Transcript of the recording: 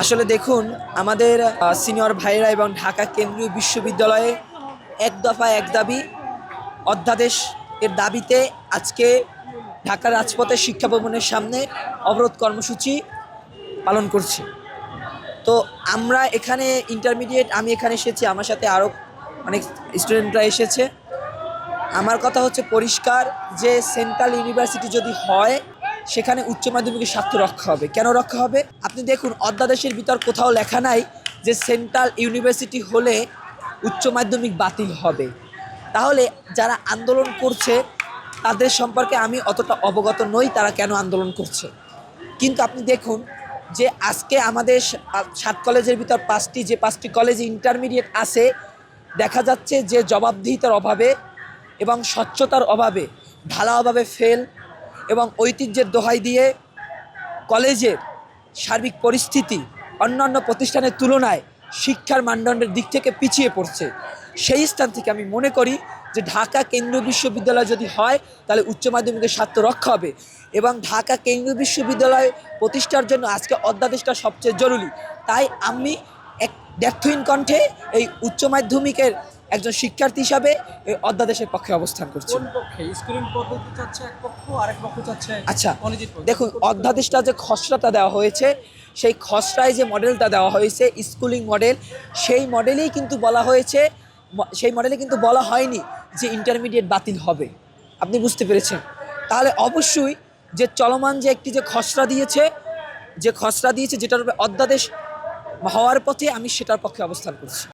আসলে দেখুন, আমাদের সিনিয়র ভাইরা এবং ঢাকা কেন্দ্রীয় বিশ্ববিদ্যালয়ে এক দফা এক দাবি, অধ্যাদেশ এর দাবিতে আজকে ঢাকার রাজপথে শিক্ষা ভবনের সামনে অবরোধ কর্মসূচি পালন করছে। তো আমরা এখানে ইন্টারমিডিয়েট আমি এখানে এসেছি, আমার সাথে আরও অনেক স্টুডেন্টরা এসেছে। আমার কথা হচ্ছে পরিষ্কার যে সেন্ট্রাল ইউনিভার্সিটি যদি হয় সেখানে উচ্চ মাধ্যমিকের স্বার্থ রক্ষা হবে। কেন রক্ষা হবে? আপনি দেখুন, অধ্যাদেশের ভিতর কোথাও লেখা নাই যে সেন্ট্রাল ইউনিভার্সিটি হলে উচ্চ মাধ্যমিক বাতিল হবে। তাহলে যারা আন্দোলন করছে, তাদের সম্পর্কে আমি অতটা অবগত নই, তারা কেন আন্দোলন করছে? কিন্তু আপনি দেখুন যে আজকে আমাদের সাত কলেজের ভিতর পাঁচটি, যে পাঁচটি কলেজে ইন্টারমিডিয়েট আছে, দেখা যাচ্ছে যে জবাবদিহিতার অভাবে এবং স্বচ্ছতার অভাবে, ঢালা অভাবে ফেল এবং ঐতিহ্যের দোহাই দিয়ে কলেজের সার্বিক পরিস্থিতি অন্যান্য প্রতিষ্ঠানের তুলনায় শিক্ষার মানদণ্ডের দিক থেকে পিছিয়ে পড়ছে। সেই স্থান থেকে আমি মনে করি যে ঢাকা কেন্দ্রীয় বিশ্ববিদ্যালয় যদি হয়, তাহলে উচ্চ মাধ্যমিকের স্বার্থ রক্ষা হবে এবং ঢাকা কেন্দ্রীয় বিশ্ববিদ্যালয় প্রতিষ্ঠার জন্য আজকে অধ্যাদেশটা সবচেয়ে জরুরি। তাই আমি এক ব্যর্থহীন কণ্ঠে এই উচ্চ মাধ্যমিকের একজন শিক্ষার্থী হিসাবে অধ্যাদেশের পক্ষে অবস্থান করছি। কোন পক্ষে? স্কুলিং পদ্ধতি চাচ্ছে এক পক্ষ আরেক পক্ষ চাচ্ছে আচ্ছা দেখুন অধ্যাদেশটা যে খসড়াটা দেওয়া হয়েছে সেই খসড়ায় যে মডেলটা দেওয়া হয়েছে স্কুলিং মডেল সেই মডেলেই কিন্তু বলা হয়েছে সেই মডেলে কিন্তু বলা হয়নি যে ইন্টারমিডিয়েট বাতিল হবে। আপনি বুঝতে পেরেছেন? তাহলে অবশ্যই যে চলমান যে একটি যে খসড়া দিয়েছে যে খসড়া দিয়েছে যেটার অধ্যাদেশ হওয়ার পথে আমি সেটার পক্ষে অবস্থান করছি।